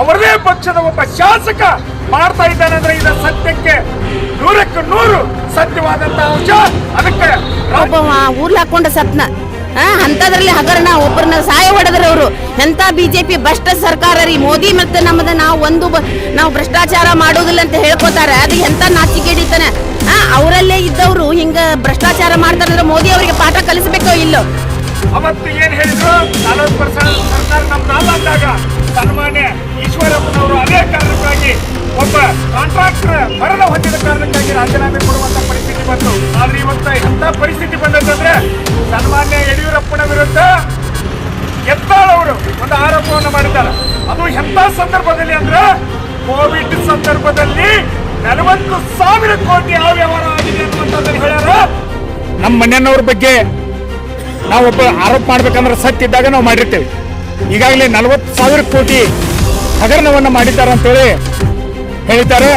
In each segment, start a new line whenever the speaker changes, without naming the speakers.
ಅವರದೇ ಪಕ್ಷದ ಒಬ್ಬ ಶಾಸಕ ಮಾಡ್ತಾ ಇದ್ದಾನೆ ಅಂದ್ರೆ ಇದು ಸತ್ಯಕ್ಕೆ ನೂರಕ್ಕೆ ನೂರು ಸತ್ಯವಾದಂತ ಅಂಶ. ಅದಕ್ಕೆ
ಒಬ್ಬ ಊರ್ಲ ಹಾಕೊಂಡ ಸತ್ನ. ಅಂತದ್ರಲ್ಲಿ ಹಗರಣ ಒಬ್ಬರನ್ನ ಸಹಾಯ ಹೊಡೆದ್ರೆ ಅವರು. ಎಂತ ಬಿಜೆಪಿ ಭ್ರಷ್ಟ ಸರ್ಕಾರ ರೀ. ಮೋದಿ ಮತ್ತೆ ನಮ್ಮದ ನಾವು ಒಂದು ನಾವು ಭ್ರಷ್ಟಾಚಾರ ಮಾಡೋದಿಲ್ಲ ಅಂತ ಹೇಳ್ಕೊತಾರೆ. ಅದು ಎಂತ ನಾಚಿಕೆಡಿತಾನೆ ಹಾ ಅವರಲ್ಲೇ ಇದ್ದವರು ಹಿಂಗ ಭ್ರಷ್ಟಾಚಾರ ಮಾಡ್ತಾರಂದ್ರೆ ಮೋದಿ ಅವರಿಗೆ ಪಾಠ ಕಲಿಸ್ಬೇಕೋ ಇಲ್ಲೋ?
ಅವತ್ತು ಏನ್ ಹೇಳಿದ್ರು? ನಲವತ್ತು ಪರ್ಸೆಂಟ್ ಸರ್ಕಾರ ನಮ್ದು ಅಂದಾಗ ಸನ್ಮಾನ್ಯ ಈಶ್ವರಪ್ಪನವರು ಅದೇ ಕಾರಣಕ್ಕಾಗಿ ಒಬ್ಬ ಕಾಂಟ್ರಾಕ್ಟರ್ ಮರಣ ಹೊಂದಿದ ಕಾರಣಕ್ಕಾಗಿ ರಾಜೀನಾಮೆ ಕೊಡುವಂತ ಪರಿಸ್ಥಿತಿ ಬಂತು. ಆದ್ರೆ ಇವತ್ತ ಎಂತ ಪರಿಸ್ಥಿತಿ ಬಂದದಂದ್ರೆ ಸನ್ಮಾನ್ಯ ಯಡಿಯೂರಪ್ಪನ ವಿರುದ್ಧ ಎತ್ತಾಳವರು ಒಂದು ಆರೋಪವನ್ನು ಮಾಡಿದ್ದಾರೆ. ಅದು ಎಂತ ಸಂದರ್ಭದಲ್ಲಿ ಅಂದ್ರೆ ಕೋವಿಡ್ ಸಂದರ್ಭದಲ್ಲಿ ನಲವತ್ತು ಸಾವಿರ ಕೋಟಿ ಅವ್ಯವಹಾರ ಆಗಿದೆ ಅನ್ನುವಂಥದ್ದನ್ನು ಹೇಳ್ಯಾರ. ನಮ್ಮ ಮನೆಯವ್ರ ಬಗ್ಗೆ ನಾವು ಒಬ್ಬ ಆರೋಪ ಮಾಡ್ಬೇಕಂದ್ರೆ ಸತ್ತಿದ್ದಾಗ ನಾವು ಮಾಡಿರ್ತೇವೆ. ಈಗಾಗಲೇ ನಲವತ್ತು ಸಾವಿರ ಕೋಟಿ ಹಗರಣವನ್ನು ಮಾಡಿದ್ದಾರೆ ಅಂತೇಳಿ ಹೇಳಿದ್ದಾರೆ.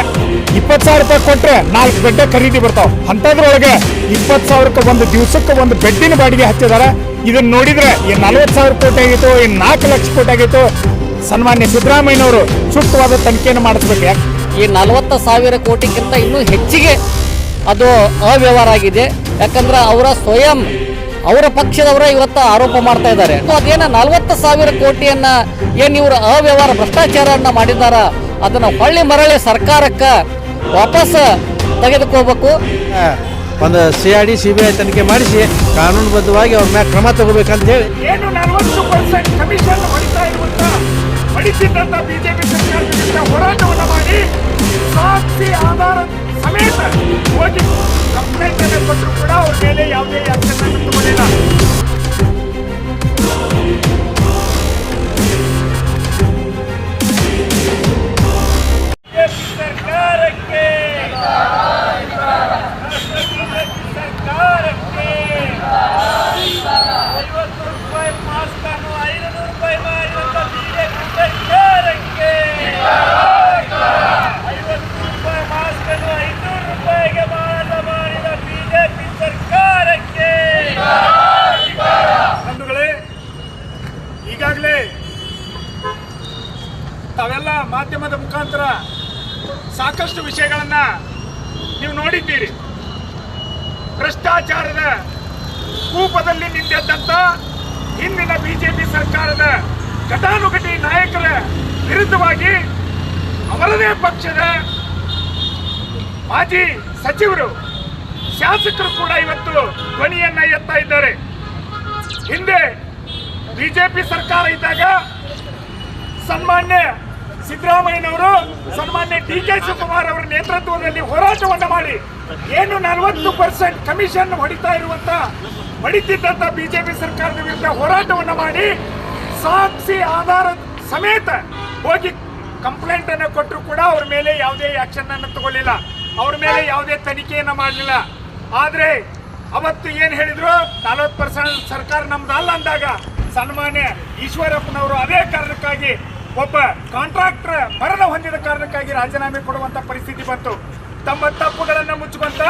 ಇಪ್ಪತ್ತು ಸಾವಿರ ರೂಪಾಯಿ ಕೊಟ್ಟರೆ ನಾಲ್ಕು ಬೆಡ್ಡೆ ಖರೀದಿ ಬರ್ತಾವೆ. ಅಂಥದ್ರೊಳಗೆ ಇಪ್ಪತ್ತು ಸಾವಿರಕ್ಕೆ ಒಂದು ದಿವಸಕ್ಕೆ ಒಂದು ಬೆಡ್ಡಿನ ಬಾಡಿಗೆ ಹಚ್ಚಿದ್ದಾರೆ. ಇದನ್ನು ನೋಡಿದರೆ ಈ ನಲವತ್ತು ಸಾವಿರ ಕೋಟಿ ಆಗಿತ್ತು, ಈ ನಾಲ್ಕು ಲಕ್ಷ ಕೋಟಿ ಆಗಿತ್ತು. ಸನ್ಮಾನ್ಯ ಸಿದ್ದರಾಮಯ್ಯನವರು ಸೂಕ್ತವಾದ ತನಿಖೆಯನ್ನು ಮಾಡಿಸ್ಬೇಕು
ಈ ನಲವತ್ತು ಸಾವಿರ ಕೋಟಿಗಿಂತ ಇನ್ನೂ ಹೆಚ್ಚಿಗೆ ಅದು ಅವ್ಯವಹಾರ ಆಗಿದೆ. ಯಾಕಂದ್ರೆ ಅವರ ಸ್ವಯಂ ಅವರ ಪಕ್ಷದವರ ಇವತ್ತು ಆರೋಪ ಮಾಡ್ತಾ ಇದ್ದಾರೆ. ಅದೇನ ನಲವತ್ತು ಸಾವಿರ ಕೋಟಿಯನ್ನ ಏನು ಇವರು ಅವ್ಯವಹಾರ ಭ್ರಷ್ಟಾಚಾರನ್ನ ಮಾಡಿದಾರ ಅದನ್ನ ಹೊಳ್ಳಿ ಮರಳಿ ಸರ್ಕಾರಕ್ಕೆ ವಾಪಸ್ ತೆಗೆದುಕೋಬೇಕು
ಒಂದು C I D C B I ತನಿಖೆ ಮಾಡಿಸಿ ಕಾನೂನುಬದ್ಧವಾಗಿ ಅವ್ರ ಮ್ಯಾಗ ಕ್ರಮ ತಗೋಬೇಕಂತ ಹೇಳಿ
ಏನು ನಲವತ್ತು ಪರ್ಸೆಂಟ್ ಕಮಿಷನ್ ಹೊಡಿತಾ ಇರುವಂತ ಹೊಡಿತಿದ್ದಂತ ಬಿಜೆಪಿ ಸರ್ಕಾರದ ವಿರುದ್ಧ ಮಾಡಿ ಸಾಕ್ಷಿ ಆಧಾರ ಸಮೇತ ಹೋಗಿ ಕಂಪ್ಲೇಂಟ್ ಅನ್ನು ಕೊಟ್ಟರು ಕೂಡ ಅವ್ರ ಮೇಲೆ ಯಾವುದೇ ಆಕ್ಷನ್ ಅನ್ನು ತಗೊಳ್ಳಿಲ್ಲ ಮಾಧ್ಯಮದ ಮುಖಾಂತರ ಸಾಕಷ್ಟು ವಿಷಯಗಳನ್ನ ನೀವು ನೋಡಿದ್ದೀರಿ. ಭ್ರಷ್ಟಾಚಾರದ ಕೂಪದಲ್ಲಿ ನಿಂತಿದ್ದಂತ ಹಿಂದಿನ ಬಿಜೆಪಿ ಸರ್ಕಾರದ ಘಟಾನುಘಟಿ ನಾಯಕರ ವಿರುದ್ಧವಾಗಿ ಅವರದೇ ಪಕ್ಷದ ಮಾಜಿ ಸಚಿವರು, ಶಾಸಕರು ಕೂಡ ಇವತ್ತು ಧ್ವನಿಯನ್ನ ಎತ್ತಾ ಇದ್ದಾರೆ. ಹಿಂದೆ ಬಿಜೆಪಿ ಸರ್ಕಾರ ಇದ್ದಾಗ ಸನ್ಮಾನ್ಯ ಸಿದ್ದರಾಮಯ್ಯನವರು ಸನ್ಮಾನ್ಯ ಡಿ ಕೆ ಶಿವಕುಮಾರ್ ಅವರ ನೇತೃತ್ವದಲ್ಲಿ ಹೋರಾಟವನ್ನು ಮಾಡಿ ಏನು ನಲವತ್ತು ಪರ್ಸೆಂಟ್ ಕಮಿಷನ್ ಹೊಡಿತಾ ಇರುವಂತ ಹೊಡಿತಿದ್ದಂತ ಬಿಜೆಪಿ ಸರ್ಕಾರದ ವಿರುದ್ಧ ಹೋರಾಟವನ್ನು ಮಾಡಿ ಸಾಕ್ಷಿ ಆಧಾರ ಸಮೇತ ಹೋಗಿ ಕಂಪ್ಲೇಂಟ್ ಅನ್ನು ಕೊಟ್ಟರು ಕೂಡ ಅವ್ರ ಮೇಲೆ ಯಾವುದೇ ಆಕ್ಷನ್ ಅನ್ನು ತಗೊಳ್ಳಿಲ್ಲ. ಅವ್ರ ಮೇಲೆ ಯಾವುದೇ ತನಿಖೆಯನ್ನು ಮಾಡಲಿಲ್ಲ. ಆದ್ರೆ ಅವತ್ತು ಏನು ಹೇಳಿದ್ರು? ನಲವತ್ತು ಪರ್ಸೆಂಟ್ ಸರ್ಕಾರ ಅಲ್ಲ ಅಂದಾಗ ಸನ್ಮಾನ್ಯ ಈಶ್ವರಪ್ಪನವರು ಅದೇ ಕಾರಣಕ್ಕಾಗಿ ಒಬ್ಬ ಕಾಂಟ್ರಾಕ್ಟರ್ ಮರಣ ಹೊಂದಿದ ಕಾರಣಕ್ಕಾಗಿ ರಾಜೀನಾಮೆ ಕೊಡುವಂತ ಪರಿಸ್ಥಿತಿ ಬಂತು. ತಮ್ಮ ತಪ್ಪುಗಳನ್ನ ಮುಚ್ಚುವಂತ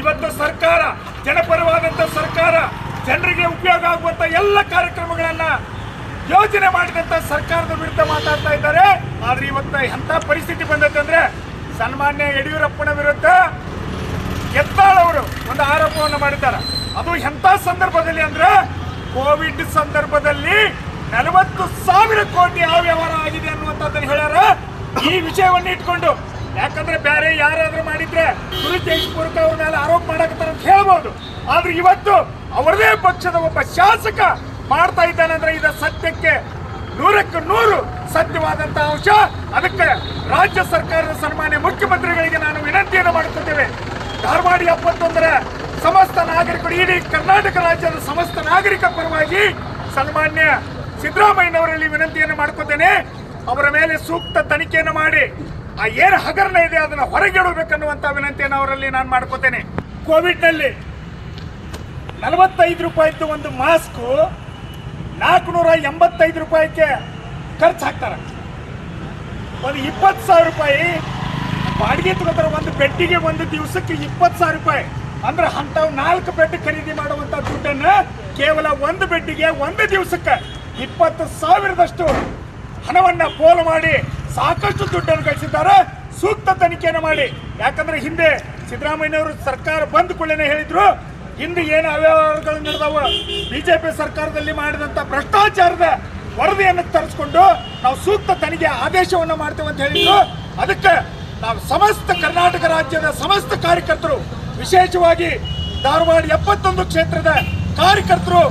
ಇವತ್ತು ಸರ್ಕಾರ, ಜನಪರವಾದಂತ ಸರ್ಕಾರ, ಜನರಿಗೆ ಉಪಯೋಗ ಆಗುವಂತ ಎಲ್ಲ ಕಾರ್ಯಕ್ರಮಗಳನ್ನ ಯೋಜನೆ ಮಾಡಿದಂತ ಸರ್ಕಾರದ ವಿರುದ್ಧ ಮಾತಾಡ್ತಾ ಇದ್ದಾರೆ. ಆದ್ರೆ ಇವತ್ತು ಎಂತ ಪರಿಸ್ಥಿತಿ ಬಂದೈತೆ ಸನ್ಮಾನ್ಯ ಯಡಿಯೂರಪ್ಪನ ವಿರುದ್ಧ ಎತ್ತಾಳವರು ಒಂದು ಆರೋಪವನ್ನು ಮಾಡಿದ್ದಾರೆ. ಅದು ಎಂತ ಸಂದರ್ಭದಲ್ಲಿ ಅಂದ್ರೆ ಕೋವಿಡ್ ಸಂದರ್ಭದಲ್ಲಿ ನಲವತ್ತು ಸಾವಿರ ಕೋಟಿ ಅವ್ಯವಹಾರ ಆಗಿದೆ ಅನ್ನುವಂಥದ್ದನ್ನು ಹೇಳ್ಯಾರ. ಈ ವಿಷಯವನ್ನು ಇಟ್ಕೊಂಡು, ಯಾಕಂದ್ರೆ ಬೇರೆ ಯಾರಾದ್ರೂ ಮಾಡಿದ್ರೆ ದುರುದ್ದೇಶಪೂರ್ವಕ ಅವ್ರ ಮೇಲೆ ಆರೋಪ ಮಾಡಕತ್ತಾರ ಅಂತ ಹೇಳ್ಬೋದು. ಆದ್ರೆ ಇವತ್ತು ಅವರದೇ ಪಕ್ಷದ ಒಬ್ಬ ಶಾಸಕ ಮಾಡ್ತಾ ಇದ್ದಾನೆ ಅಂದ್ರೆ ಇದು ಸತ್ಯಕ್ಕೆ ನೂರಕ್ಕೆ ನೂರು ಸತ್ಯವಾದಂತಹ ಅಂಶ. ಅದಕ್ಕೆ ರಾಜ್ಯ ಸರ್ಕಾರದ ಸನ್ಮಾನ್ಯ ಮುಖ್ಯಮಂತ್ರಿಗಳಿಗೆ ನಾನು ವಿನಂತಿಯನ್ನು ಮಾಡುತ್ತಿದ್ದೇವೆ ಧಾರವಾಡ ಎಪ್ಪತ್ತೊಂದರ ಸಮಸ್ತ ನಾಗರಿಕರು, ಇಡೀ ಕರ್ನಾಟಕ ರಾಜ್ಯದ ಸಮಸ್ತ ನಾಗರಿಕ ಪರವಾಗಿ ಸನ್ಮಾನ್ಯ ಸಿದ್ದರಾಮಯ್ಯನವರಲ್ಲಿ ವಿನಂತಿಯನ್ನು ಮಾಡ್ಕೋತೇನೆ, ಅವರ ಮೇಲೆ ಸೂಕ್ತ ತನಿಖೆಯನ್ನು ಮಾಡಿ. ಆ ಏನು ಹಗರಣ ಇದೆ, ಅದನ್ನ ಹೊರಗೆಡಬೇಕನ್ನುವಂಥ ವಿನಂತಿಯನ್ನು ಅವರಲ್ಲಿ ನಾನು ಮಾಡ್ಕೋತೇನೆ. ಕೋವಿಡ್ನಲ್ಲಿ ನಲವತ್ತೈದು ರೂಪಾಯಿದ್ದು ಒಂದು ಮಾಸ್ಕು ನಾಲ್ಕುನೂರ ಎಂಬತ್ತೈದು ರೂಪಾಯಿಗೆ ಖರ್ಚು ಹಾಕ್ತಾರೆ. ಒಂದು ಇಪ್ಪತ್ತು ಸಾವಿರ ರೂಪಾಯಿ ಬಾಡಿಗೆ ತಗೋತಾರೆ ಒಂದು ಬೆಡ್ಡಿಗೆ ಒಂದು ದಿವಸಕ್ಕೆ ಇಪ್ಪತ್ತು ಸಾವಿರ ರೂಪಾಯಿ. ಅಂದ್ರೆ ಅಂಥವು ನಾಲ್ಕು ಬೆಡ್ ಖರೀದಿ ಮಾಡುವಂತ ದುಡ್ಡನ್ನು ಕೇವಲ ಒಂದು ಬೆಡ್ಡಿಗೆ ಒಂದು ದಿವಸಕ್ಕೆ ಇಪ್ಪತ್ತು ಸಾವಿರದಷ್ಟು ಹಣವನ್ನ ಪೋಲು ಮಾಡಿ ಸಾಕಷ್ಟು ದುಡ್ಡನ್ನು ಗಳಿಸಿದ್ದಾರೆ ಸೂಕ್ತ ತನಿಖೆಯನ್ನು ಮಾಡಿ. ಯಾಕಂದ್ರೆ ಹಿಂದೆ ಸಿದ್ದರಾಮಯ್ಯವರು ಸರ್ಕಾರ ಬಂದ ಕೂಡಲೇ ಹೇಳಿದ್ರು, ಹಿಂದೆ ಏನು ಅವ್ಯವಹಾರಗಳು ನಡೆದವು, ಬಿಜೆಪಿ ಸರ್ಕಾರದಲ್ಲಿ ಮಾಡಿದಂತ ಭ್ರಷ್ಟಾಚಾರದ ವರದಿಯನ್ನು ತರಿಸ್ಕೊಂಡು ನಾವು ಸೂಕ್ತ ತನಿಖೆ ಆದೇಶವನ್ನು ಮಾಡ್ತೇವೆ ಅಂತ ಹೇಳಿದ್ರು. ಅದಕ್ಕೆ ನಾವು ಸಮಸ್ತ ಕರ್ನಾಟಕ ರಾಜ್ಯದ ಸಮಸ್ತ ಕಾರ್ಯಕರ್ತರು, ವಿಶೇಷವಾಗಿ ಧಾರವಾಡ ಎಪ್ಪತ್ತೊಂದು ಕ್ಷೇತ್ರದ ಕಾರ್ಯಕರ್ತರು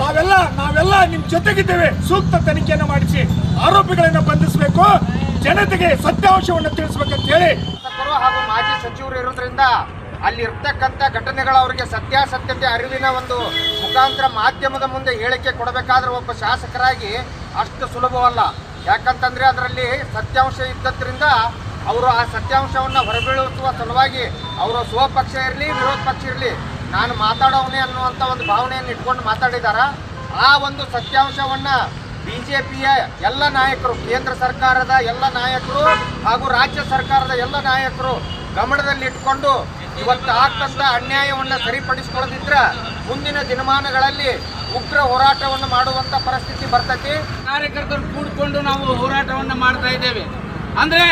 ತಾವೆಲ್ಲ ನಾವೆಲ್ಲ ನಿಮ್ ಜೊತೆಗಿದ್ದೇವೆ. ಸೂಕ್ತ ತನಿಖೆಯನ್ನು ಮಾಡಿಸಿ, ಆರೋಪಿಗಳನ್ನು ಬಂಧಿಸಬೇಕು, ಜನತೆಗೆ ಸತ್ಯಾಂಶವನ್ನು ತಿಳಿಸ್ಬೇಕಂತ ಹೇಳಿ.
ಹಾಗೂ ಮಾಜಿ ಸಚಿವರು ಇರೋದ್ರಿಂದ ಅಲ್ಲಿ ಇರ್ತಕ್ಕಂಥ ಘಟನೆಗಳ ಅವರಿಗೆ ಸತ್ಯಾಸತ್ಯತೆ ಅರಿವಿನ ಒಂದು ಮುಖಾಂತರ ಮಾಧ್ಯಮದ ಮುಂದೆ ಹೇಳಿಕೆ ಕೊಡಬೇಕಾದ್ರೆ ಒಬ್ಬ ಶಾಸಕರಾಗಿ ಅಷ್ಟು ಸುಲಭವಲ್ಲ. ಯಾಕಂತಂದ್ರೆ ಅದರಲ್ಲಿ ಸತ್ಯಾಂಶ ಇದ್ದದ್ರಿಂದ ಅವರು ಆ ಸತ್ಯಾಂಶವನ್ನು ಹೊರಬೀಳಿಸುವ ಸಲುವಾಗಿ ಅವರು ಸ್ವಪಕ್ಷ ಇರಲಿ, ವಿರೋಧ ಪಕ್ಷ ಇರಲಿ ನಾನು ಮಾತಾಡೋವನೇ ಅನ್ನುವಂಥ ಒಂದು ಭಾವನೆಯನ್ನು ಇಟ್ಕೊಂಡು ಮಾತಾಡಿದಾರ. ಆ ಒಂದು ಸತ್ಯಾಂಶವನ್ನ ಪಿಯ ಎಲ್ಲ ನಾಯಕರು, ಕೇಂದ್ರ ಸರ್ಕಾರದ ಎಲ್ಲ ನಾಯಕರು ಹಾಗೂ ರಾಜ್ಯ ಸರ್ಕಾರದ ಎಲ್ಲ ನಾಯಕರು ಗಮನದಲ್ಲಿ ಇಟ್ಕೊಂಡು ಇವತ್ತು ಆಗ್ತಂಥ ಅನ್ಯಾಯವನ್ನು ಸರಿಪಡಿಸಿಕೊಳ್ಳದಿದ್ರೆ ಮುಂದಿನ ದಿನಮಾನಗಳಲ್ಲಿ ಉಗ್ರ ಹೋರಾಟವನ್ನು ಮಾಡುವಂಥ ಪರಿಸ್ಥಿತಿ ಬರ್ತೈತಿ.
ಕಾರ್ಯಕರ್ತರು ಕೂಡಿಕೊಂಡು ನಾವು ಹೋರಾಟವನ್ನು ಮಾಡ್ತಾ ಇದ್ದೇವೆ. ಅಂದರೆ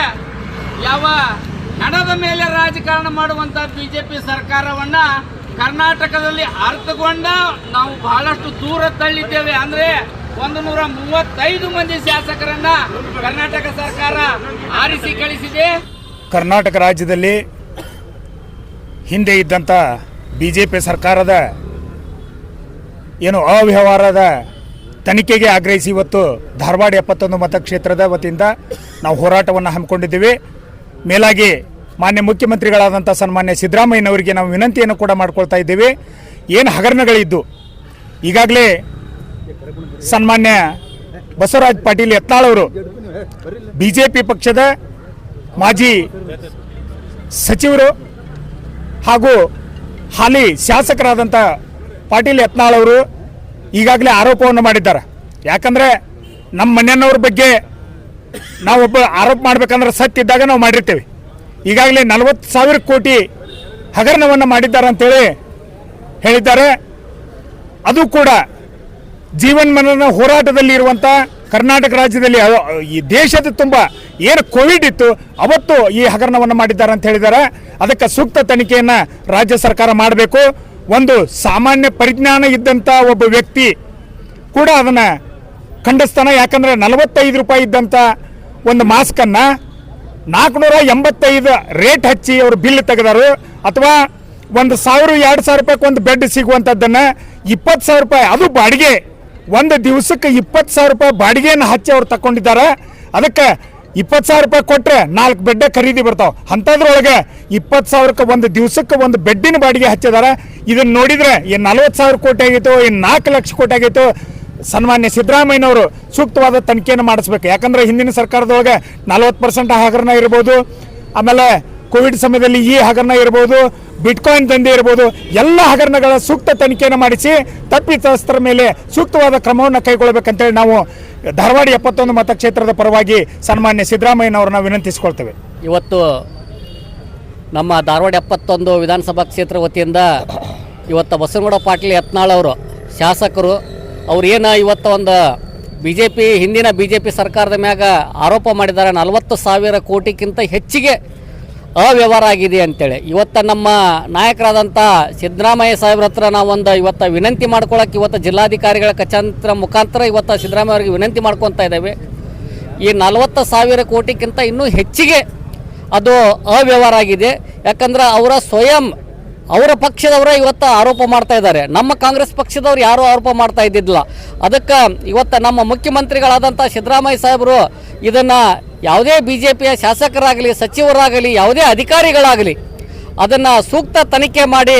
ಯಾವ ಹಣದ ಮೇಲೆ ರಾಜಕಾರಣ ಮಾಡುವಂತ ಬಿಜೆಪಿ ಸರ್ಕಾರವನ್ನ ಕರ್ನಾಟಕದಲ್ಲಿ ಅರ್ಥಗೊಂಡ ನಾವು ಬಹಳಷ್ಟು ದೂರ ತಳ್ಳಿದ್ದೇವೆ. ಅಂದ್ರೆ ಒಂದು ನೂರ ಮೂವತ್ತೈದು ಮಂದಿ ಶಾಸಕರನ್ನ ಕರ್ನಾಟಕ ಸರ್ಕಾರ ಆರಿಸಿ ಕಳಿಸಿದೆ.
ಕರ್ನಾಟಕ ರಾಜ್ಯದಲ್ಲಿ ಹಿಂದೆ ಇದ್ದಂಥ ಬಿ ಸರ್ಕಾರದ ಏನು ಅವ್ಯವಹಾರದ ತನಿಖೆಗೆ ಆಗ್ರಹಿಸಿ ಇವತ್ತು ಧಾರವಾಡ ಎಪ್ಪತ್ತೊಂದು ಮತಕ್ಷೇತ್ರದ ವತಿಯಿಂದ ನಾವು ಹೋರಾಟವನ್ನು ಹಮ್ಮಿಕೊಂಡಿದ್ದೀವಿ. ಮೇಲಾಗಿ ಮಾನ್ಯ ಮುಖ್ಯಮಂತ್ರಿಗಳಾದಂಥ ಸನ್ಮಾನ್ಯ ಸಿದ್ದರಾಮಯ್ಯನವರಿಗೆ ನಾವು ವಿನಂತಿಯನ್ನು ಕೂಡ ಮಾಡ್ಕೊಳ್ತಾ ಇದ್ದೇವೆ. ಏನು ಹಗರಣಗಳಿದ್ದು? ಈಗಾಗಲೇ ಸನ್ಮಾನ್ಯ ಬಸವರಾಜ್ ಪಾಟೀಲ್ ಯತ್ನಾಳ್ ಅವರು ಬಿ ಜೆ ಪಿ ಪಕ್ಷದ ಮಾಜಿ ಸಚಿವರು ಹಾಗೂ ಹಾಲಿ ಶಾಸಕರಾದಂಥ ಪಾಟೀಲ್ ಯತ್ನಾಳ್ ಅವರು ಈಗಾಗಲೇ ಆರೋಪವನ್ನು ಮಾಡಿದ್ದಾರೆ. ಯಾಕಂದರೆ ನಮ್ಮ ಮನೆಯನ್ನವ್ರ ಬಗ್ಗೆ ನಾವೊಬ್ಬ ಆರೋಪ ಮಾಡಬೇಕಂದ್ರೆ ಸತ್ತಿದ್ದಾಗ ನಾವು ಮಾಡಿರ್ತೇವೆ. ಈಗಾಗಲೇ ನಲವತ್ತು ಸಾವಿರ ಕೋಟಿ ಹಗರಣವನ್ನು ಮಾಡಿದ್ದಾರೆ ಅಂತೇಳಿ ಹೇಳಿದ್ದಾರೆ. ಅದು ಕೂಡ ಜೀವನ್ಮರಣ ಹೋರಾಟದಲ್ಲಿ ಇರುವಂಥ ಕರ್ನಾಟಕ ರಾಜ್ಯದಲ್ಲಿ ಈ ದೇಶದ ತುಂಬ ಏನು ಕೋವಿಡ್ ಇತ್ತು, ಅವತ್ತು ಈ ಹಗರಣವನ್ನು ಮಾಡಿದ್ದಾರೆ ಅಂತ ಹೇಳಿದ್ದಾರೆ. ಅದಕ್ಕೆ ಸೂಕ್ತ ತನಿಖೆಯನ್ನು ರಾಜ್ಯ ಸರ್ಕಾರ ಮಾಡಬೇಕು. ಒಂದು ಸಾಮಾನ್ಯ ಪರಿಜ್ಞಾನ ಇದ್ದಂಥ ಒಬ್ಬ ವ್ಯಕ್ತಿ ಕೂಡ ಅದನ್ನು ಖಂಡಿಸ್ತಾನೆ ಯಾಕಂದರೆ ನಲವತ್ತೈದು ರೂಪಾಯಿ ಇದ್ದಂಥ ಒಂದು ಮಾಸ್ಕನ್ನು ನಾಲ್ಕುನೂರ ಎಂಬತ್ತೈದು ರೇಟ್ ಹಚ್ಚಿ ಅವರು ಬಿಲ್ ತೆಗೆದರು. ಅಥವಾ ಒಂದು ಸಾವಿರ, ಎರಡು ಸಾವಿರ ರೂಪಾಯಿಗೆ ಒಂದು ಬೆಡ್ ಸಿಗುವಂಥದ್ದನ್ನು ಇಪ್ಪತ್ತು ಸಾವಿರ ರೂಪಾಯಿ, ಅದು ಬಾಡಿಗೆ. ಒಂದು ದಿವಸಕ್ಕೆ ಇಪ್ಪತ್ತು ಸಾವಿರ ರೂಪಾಯಿ ಬಾಡಿಗೆಯನ್ನು ಹಚ್ಚಿ ಅವ್ರು ತಗೊಂಡಿದ್ದಾರೆ ಅದಕ್ಕೆ ಇಪ್ಪತ್ತು ಸಾವಿರ ರೂಪಾಯಿ ಕೊಟ್ಟರೆ ನಾಲ್ಕು ಬೆಡ್ ಖರೀದಿ ಬರ್ತಾವೆ. ಅಂಥದ್ರೊಳಗೆ ಇಪ್ಪತ್ತು ಸಾವಿರಕ್ಕೆ ಒಂದು ದಿವಸಕ್ಕೆ ಒಂದು ಬೆಡ್ಡಿನ ಬಾಡಿಗೆ ಹಚ್ಚಿದಾರೆ ಇದನ್ನು ನೋಡಿದರೆ ಏನು ನಲ್ವತ್ತು ಸಾವಿರ ಕೋಟಿ ಆಗಿತ್ತು ಏನು ನಾಲ್ಕು ಲಕ್ಷ ಕೋಟಿ ಆಗಿತ್ತು ಸನ್ಮಾನ್ಯ ಸಿದ್ದರಾಮಯ್ಯನವರು ಸೂಕ್ತವಾದ ತನಿಖೆಯನ್ನು ಮಾಡಿಸ್ಬೇಕು. ಯಾಕಂದ್ರೆ ಹಿಂದಿನ ಸರ್ಕಾರದೊಳಗೆ ನಲವತ್ತು ಪರ್ಸೆಂಟ್ ಹಗರಣ ಇರ್ಬೋದು, ಆಮೇಲೆ ಕೋವಿಡ್ ಸಮಯದಲ್ಲಿ ಈ ಹಗರಣ ಇರ್ಬೋದು, ಬಿಟ್ಕಾಯಿನ್ ದಂಧೆ ಇರ್ಬೋದು, ಎಲ್ಲ ಹಗರಣಗಳ ಸೂಕ್ತ ತನಿಖೆಯನ್ನು ಮಾಡಿಸಿ ತಪ್ಪಿತಸ್ಥರ ಮೇಲೆ ಸೂಕ್ತವಾದ ಕ್ರಮವನ್ನು ಕೈಗೊಳ್ಳಬೇಕಂತೇಳಿ ನಾವು ಧಾರವಾಡ ಎಪ್ಪತ್ತೊಂದು ಮತಕ್ಷೇತ್ರದ ಪರವಾಗಿ ಸನ್ಮಾನ್ಯ ಸಿದ್ದರಾಮಯ್ಯನವ್ರನ್ನ ವಿನಂತಿಸಿಕೊಳ್ತೇವೆ.
ಇವತ್ತು ನಮ್ಮ ಧಾರವಾಡ ಎಪ್ಪತ್ತೊಂದು ವಿಧಾನಸಭಾ ಕ್ಷೇತ್ರ ವತಿಯಿಂದ ಇವತ್ತು ಬಸವನಗೌಡ ಪಾಟೀಲ್ ಯತ್ನಾಳ್ ಅವರು ಶಾಸಕರು ಅವ್ರು ಏನು ಇವತ್ತು ಒಂದು ಬಿ ಜೆ ಪಿ ಹಿಂದಿನ ಬಿ ಜೆ ಪಿ ಸರ್ಕಾರದ ಮ್ಯಾಗ ಆರೋಪ ಮಾಡಿದ್ದಾರೆ, ನಲವತ್ತು ಸಾವಿರ ಕೋಟಿಗಿಂತ ಹೆಚ್ಚಿಗೆ ಅವ್ಯವಹಾರ ಆಗಿದೆ ಅಂತೇಳಿ. ಇವತ್ತು ನಮ್ಮ ನಾಯಕರಾದಂಥ ಸಿದ್ದರಾಮಯ್ಯ ಸಾಹೇಬ್ರ ಹತ್ರ ನಾವೊಂದು ಇವತ್ತು ವಿನಂತಿ ಮಾಡ್ಕೊಳಕ್ಕೆ ಇವತ್ತು ಜಿಲ್ಲಾಧಿಕಾರಿಗಳ ಕಚಾಂತರ ಮುಖಾಂತರ ಇವತ್ತು ಸಿದ್ದರಾಮಯ್ಯ ಅವರಿಗೆ ವಿನಂತಿ ಮಾಡ್ಕೊತಾ ಇದ್ದೇವೆ. ಈ ನಲವತ್ತು ಸಾವಿರ ಕೋಟಿಗಿಂತ ಇನ್ನೂ ಹೆಚ್ಚಿಗೆ ಅದು ಅವ್ಯವಹಾರ ಆಗಿದೆ. ಯಾಕಂದ್ರೆ ಅವರ ಸ್ವಯಂ ಅವರ ಪಕ್ಷದವರ ಇವತ್ತು ಆರೋಪ ಮಾಡ್ತಾ ಇದ್ದಾರೆ. ನಮ್ಮ ಕಾಂಗ್ರೆಸ್ ಪಕ್ಷದವ್ರು ಯಾರೂ ಆರೋಪ ಮಾಡ್ತಾ ಇದ್ದಿದ್ದಿಲ್ಲ. ಅದಕ್ಕೆ ಇವತ್ತು ನಮ್ಮ ಮುಖ್ಯಮಂತ್ರಿಗಳಾದಂಥ ಸಿದ್ದರಾಮಯ್ಯ ಸಾಹೇಬರು ಇದನ್ನು ಯಾವುದೇ ಬಿ ಜೆ ಪಿಯ ಶಾಸಕರಾಗಲಿ, ಸಚಿವರಾಗಲಿ, ಯಾವುದೇ ಅಧಿಕಾರಿಗಳಾಗಲಿ ಅದನ್ನು ಸೂಕ್ತ ತನಿಖೆ ಮಾಡಿ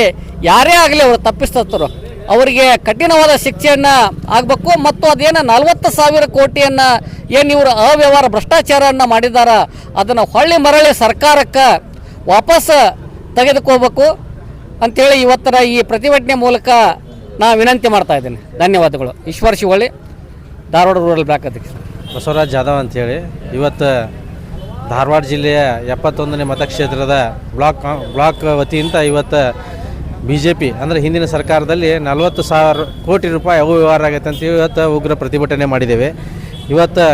ಯಾರೇ ಆಗಲಿ ಅವರು ತಪ್ಪಿಸ್ತರು ಅವರಿಗೆ ಕಠಿಣವಾದ ಶಿಕ್ಷೆಯನ್ನು ಆಗಬೇಕು ಮತ್ತು ಅದೇನು ನಲವತ್ತು ಸಾವಿರ ಕೋಟಿಯನ್ನು ಏನು ಇವರು ಅವ್ಯವಹಾರ ಭ್ರಷ್ಟಾಚಾರವನ್ನು ಮಾಡಿದಾರ, ಅದನ್ನು ಹೊಳ್ಳಿ ಮರಳಿ ಸರ್ಕಾರಕ್ಕೆ ವಾಪಸ್ ತೆಗೆದುಕೋಬೇಕು. ಅಂಥೇಳಿ ಇವತ್ತರ ಈ ಪ್ರತಿಭಟನೆ ಮೂಲಕ ನಾನು ವಿನಂತಿ ಮಾಡ್ತಾ ಇದ್ದೀನಿ. ಧನ್ಯವಾದಗಳು. ಈಶ್ವರ್ ಶಿವಳ್ಳಿ, ಧಾರವಾಡ ರೂರಲ್ ಬ್ಲಾಕ್ ಅಧ್ಯಕ್ಷ.
ಬಸವರಾಜ್ ಜಾಧವ್ ಅಂತೇಳಿ. ಇವತ್ತು ಧಾರವಾಡ ಜಿಲ್ಲೆಯ ಎಪ್ಪತ್ತೊಂದನೇ ಮತಕ್ಷೇತ್ರದ ಬ್ಲಾಕ್ ಬ್ಲಾಕ್ ವತಿಯಿಂದ ಇವತ್ತು ಬಿ ಜೆ ಪಿ ಅಂದರೆ ಹಿಂದಿನ ಸರ್ಕಾರದಲ್ಲಿ ನಲವತ್ತು ಸಾವಿರ ಕೋಟಿ ರೂಪಾಯಿ ಅವ್ಯವಹಾರ ಆಗೈತೆ ಅಂತ ಇವತ್ತು ಉಗ್ರ ಪ್ರತಿಭಟನೆ ಮಾಡಿದ್ದೇವೆ. ಇವತ್ತು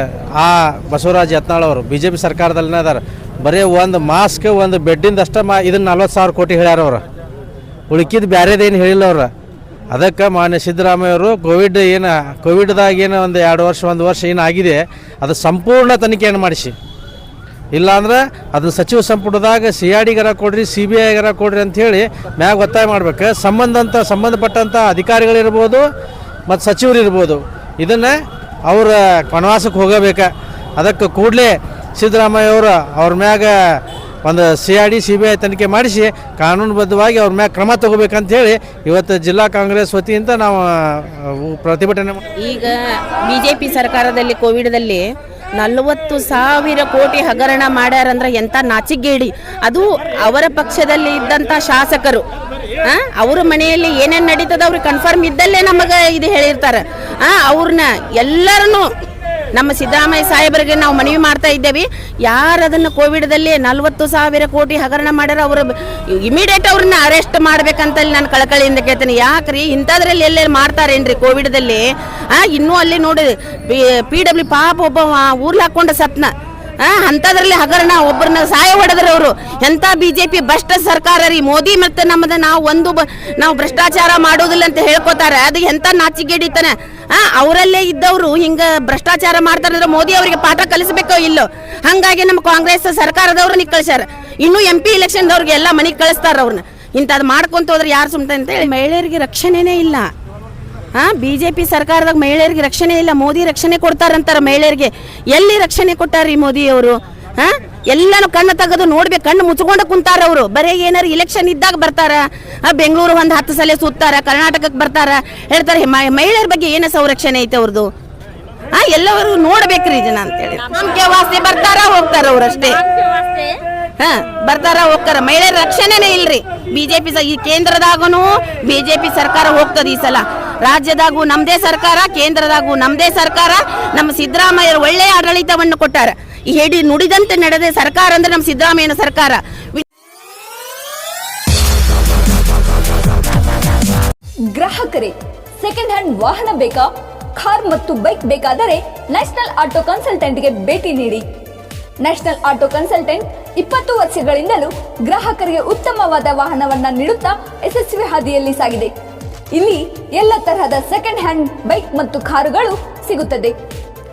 ಆ ಬಸವರಾಜ್ ಯತ್ನಾಳ್ ಅವರು ಬಿ ಜೆ ಪಿ ಸರ್ಕಾರದಲ್ಲಿನೇ ಅದಾರ ಬರೀ ಒಂದು ಮಾಸ್ಕ್, ಒಂದು ಬೆಡ್ಡಿಂದ ಅಷ್ಟೇ ಮಾ, ಇದನ್ನು ನಲ್ವತ್ತು ಸಾವಿರ ಕೋಟಿ ಹೇಳ್ಯಾರ ಅವ್ರು ಉಳ್ಕಿದ್ದು ಬ್ಯಾರೇದೇನು ಹೇಳಿಲ್ಲ ಅವ್ರು. ಅದಕ್ಕೆ ಮಾನ್ಯ ಸಿದ್ದರಾಮಯ್ಯ ಅವರು ಕೋವಿಡ್ ಏನು, ಕೋವಿಡ್ದಾಗ ಏನು ಒಂದು ಎರಡು ವರ್ಷ, ಒಂದು ವರ್ಷ ಏನಾಗಿದೆ ಅದು ಸಂಪೂರ್ಣ ತನಿಖೆಯನ್ನು ಮಾಡಿಸಿ. ಇಲ್ಲಾಂದ್ರೆ ಅದನ್ನ ಸಚಿವ ಸಂಪುಟದಾಗ ಸಿ ಆರ್ ಡಿಗರ ಕೊಡ್ರಿ, ಸಿ ಬಿ ಐಗರ ಕೊಡ್ರಿ ಅಂಥೇಳಿ ಮ್ಯಾಗ ಒತ್ತಾಯ ಮಾಡ್ಬೇಕು. ಸಂಬಂಧಂತ ಸಂಬಂಧಪಟ್ಟಂಥ ಅಧಿಕಾರಿಗಳಿರ್ಬೋದು ಮತ್ತು ಸಚಿವರು ಇರ್ಬೋದು ಇದನ್ನು ಅವರ ವನವಾಸಕ್ಕೆ ಹೋಗಬೇಕು. ಅದಕ್ಕೆ ಕೂಡಲೇ ಸಿದ್ದರಾಮಯ್ಯ ಅವರು, ಅವ್ರ ಮ್ಯಾಗ ಒಂದು C R D, C B I ತನಿಖೆ ಮಾಡಿಸಿ ಕಾನೂನುಬದ್ಧವಾಗಿ ಅವ್ರ ಮ್ಯಾಗ ಕ್ರಮ ತಗೋಬೇಕಂತೇಳಿ ಇವತ್ತು ಜಿಲ್ಲಾ ಕಾಂಗ್ರೆಸ್ ವತಿಯಿಂದ ನಾವು ಪ್ರತಿಭಟನೆ ಪ್ರತಿಭಟನೆ ಬಿ
ಈಗ ಬಿಜೆಪಿ ಸರ್ಕಾರದಲ್ಲಿ ಕೋವಿಡ್ದಲ್ಲಿ ನಲವತ್ತು ಸಾವಿರ ಕೋಟಿ ಹಗರಣ ಮಾಡ್ಯಾರಂದ್ರೆ ಎಂತ ನಾಚಿಗೇಡಿ ಅದು ಅವರ ಪಕ್ಷದಲ್ಲಿ ಇದ್ದಂತ ಶಾಸಕರು. ಅವ್ರ ಮನೆಯಲ್ಲಿ ಏನೇನು ನಡೀತದ ಅವ್ರಿಗೆ ಕನ್ಫರ್ಮ್ ಇದ್ದಲ್ಲೇ ನಮಗೆ ಇದು ಹೇಳಿರ್ತಾರೆ. ಅವ್ರನ್ನ ಎಲ್ಲರನ್ನು ನಮ್ಮ ಸಿದ್ದರಾಮಯ್ಯ ಸಾಹೇಬರಿಗೆ ನಾವು ಮನವಿ ಮಾಡ್ತಾ ಇದ್ದೇವೆ. ಯಾರು ಅದನ್ನು ಕೋವಿಡ್ದಲ್ಲಿ ನಲವತ್ತು ಸಾವಿರ ಕೋಟಿ ಹಗರಣ ಮಾಡ್ಯಾರ ಅವರು ಇಮಿಡಿಯೇಟ್ ಅವ್ರನ್ನ ಅರೆಸ್ಟ್ ಮಾಡ್ಬೇಕಂತಲ್ಲಿ ನಾನು ಕಳಕಳಿಯಿಂದ ಕೇಳ್ತೇನೆ. ಯಾಕ್ರಿ? ಇಂಥದ್ರಲ್ಲಿ ಎಲ್ಲೆಲ್ಲಿ ಮಾಡ್ತಾರೇನ್ರಿ ಕೋವಿಡ್ದಲ್ಲಿ? ಇನ್ನೂ ಅಲ್ಲಿ ನೋಡಿ, ಪಿ ಡಬ್ಲ್ಯೂ ಪಾಪ ಒಬ್ಬ ಊರ್ಲ್ ಹಾಕೊಂಡ ಸಪ್ನ. ಅಂಥದ್ರಲ್ಲಿ ಹಗರಣ, ಒಬ್ಬರನ್ನ ಸಹಾಯ ಹೊಡೆದ್ರ ಅವರು. ಎಂತ ಬಿಜೆಪಿ ಭ್ರಷ್ಟ ಸರ್ಕಾರ ರೀ. ಮೋದಿ ಮತ್ತೆ ನಮ್ಮದ ನಾವು ಒಂದು ಬ- ನಾವು ಭ್ರಷ್ಟಾಚಾರ ಮಾಡೋದಿಲ್ಲ ಅಂತ ಹೇಳ್ಕೊತಾರೆ. ಅದು ಎಂತ ನಾಚಿಗೇಡಿತನ ಅವರಲ್ಲೇ ಇದ್ದವರು ಹಿಂಗ ಭ್ರಷ್ಟಾಚಾರ ಮಾಡ್ತಾರೆ ಅಂದ್ರೆ ಮೋದಿ ಅವರಿಗೆ ಪಾಠ ಕಲಿಸಬೇಕೋ ಇಲ್ಲೋ? ಹಂಗಾಗಿ ನಮ್ಮ ಕಾಂಗ್ರೆಸ್ ಸರ್ಕಾರದವ್ರು ಕಳ್ಸ್ಯಾರ. ಇನ್ನು ಎಂ ಪಿ ಇಲೆಕ್ಷನ್ದವ್ರಿಗೆ ಎಲ್ಲ ಮನೆಗೆ ಕಳಿಸ್ತಾರ ಅವ್ರನ್ನ ಇಂಥದ್ದು ಮಾಡ್ಕೊಂತ ಹೋದ್ರೆ ಯಾರು ಸುಮ್ತ ಅಂತ ಹೇಳಿ. ಮಹಿಳೆಯರಿಗೆ ರಕ್ಷಣೆನೇ ಇಲ್ಲ. ಹಾ ಬಿಜೆಪಿ ಸರ್ಕಾರದಾಗ ಮಹಿಳೆಯರಿಗೆ ರಕ್ಷಣೆ ಇಲ್ಲ. ಮೋದಿ ರಕ್ಷಣೆ ಕೊಡ್ತಾರಂತಾರ ಮಹಿಳೆಯರಿಗೆ. ಎಲ್ಲಿ ರಕ್ಷಣೆ ಕೊಟ್ಟಾರಿ ಮೋದಿ ಅವರು? ಹಾ ಎಲ್ಲಾನು ಕಣ್ಣು ತೆಗೆದು ನೋಡ್ಬೇಕು, ಕಣ್ಣು ಮುಚ್ಕೊಂಡು ಕುಂತಾರ ಅವರು. ಬರೀ ಏನಾರ ಇಲೆಕ್ಷನ್ ಇದ್ದಾಗ ಬರ್ತಾರ ಬೆಂಗಳೂರು ಒಂದು ಹತ್ತು ಸಲ ಸುತ್ತಾರ ಕರ್ನಾಟಕಕ್ಕೆ ಬರ್ತಾರ, ಹೇಳ್ತಾರೆ ಮಹಿಳೆಯರ ಬಗ್ಗೆ ಏನು ಸಂರಕ್ಷಣೆ ಐತೆ ಅವ್ರದ್ದು ಹಾ ಎಲ್ಲವರು ನೋಡ್ಬೇಕ್ರಿ ಜನ ಅಂತೇಳಿ ನಂಬಿಕೆ ವಾಸ್ತೆ ಬರ್ತಾರ, ಹೋಗ್ತಾರ ಅವ್ರು ಅಷ್ಟೇ. ಹಾ, ಬರ್ತಾರ, ಹೋಗ್ತಾರ. ಮಹಿಳೆಯರ ರಕ್ಷಣೆನೇ ಇಲ್ರಿ. ಬಿಜೆಪಿ ಈ ಕೇಂದ್ರದಾಗನು ಬಿಜೆಪಿ ಸರ್ಕಾರ ಹೋಗ್ತದ ಈ ಸಲ. ರಾಜ್ಯದಾಗೂ ನಮ್ದೇ ಸರ್ಕಾರ, ಕೇಂದ್ರದಾಗೂ ನಮ್ದೇ ಸರ್ಕಾರ. ನಮ್ಮ ಸಿದ್ದರಾಮಯ್ಯರು ಒಳ್ಳೆಯ ಆಡಳಿತವನ್ನು ಕೊಟ್ಟಾರ. ಈ ಹೇಳಿ ನುಡಿದಂತೆ ನಡೆದ ಸರ್ಕಾರ ಅಂದ್ರೆ ನಮ್ಮ ಸಿದ್ದರಾಮಯ್ಯನ ಸರ್ಕಾರ.
ಗ್ರಾಹಕರೇ ಸೆಕೆಂಡ್ ಹ್ಯಾಂಡ್ ವಾಹನ ಬೇಕಾ? ಕಾರ್ ಮತ್ತು ಬೈಕ್ ಬೇಕಾದರೆ ನ್ಯಾಷನಲ್ ಆಟೋ ಕನ್ಸಲ್ಟೆಂಟ್ಗೆ ಭೇಟಿ ನೀಡಿ. ನ್ಯಾಷನಲ್ ಆಟೋ ಕನ್ಸಲ್ಟೆಂಟ್ ಇಪ್ಪತ್ತು ವರ್ಷಗಳಿಂದಲೂ ಗ್ರಾಹಕರಿಗೆ ಉತ್ತಮವಾದ ವಾಹನವನ್ನ ನೀಡುತ್ತಾ ಯಶಸ್ವಿ ಹಾದಿಯಲ್ಲಿ ಸಾಗಿದೆ. ಇಲ್ಲಿ ಎಲ್ಲ ತರಹದ ಸೆಕೆಂಡ್ ಹ್ಯಾಂಡ್ ಬೈಕ್ ಮತ್ತು ಕಾರುಗಳು ಸಿಗುತ್ತದೆ.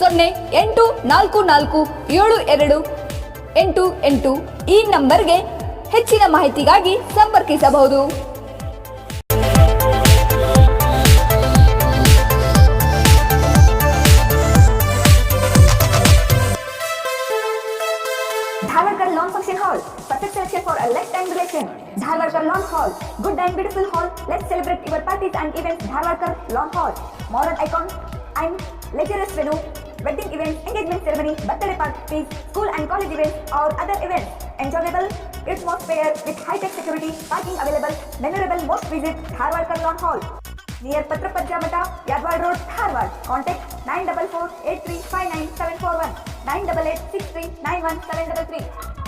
ಸೊನ್ನೆ ಎಂಟು ನಾಲ್ಕು ನಾಲ್ಕು ಏಳು ಎರಡು ಎಂಟು ಎಂಟು ಈ ನಂಬರ್ಗೆ ಹೆಚ್ಚಿನ ಮಾಹಿತಿಗಾಗಿ ಸಂಪರ್ಕಿಸಬಹುದು
Dharwarkar Lawn Hall. Perfect selection for a lifetime relation. Dharwarkar Lawn Hall. Good and beautiful hall. Let's celebrate your parties and events. Dharwarkar Lawn Hall. Modern icon and luxurious venue. Wedding events, engagement ceremony, birthday parties, school and college events or other events. Enjoyable atmosphere with high-tech security, parking available. Memorable most visit Dharwarkar Lawn Hall. Near Patrapajja Mata, Yadwad Road, Dharwad. Contact 944 8359 741 988 63 91 733.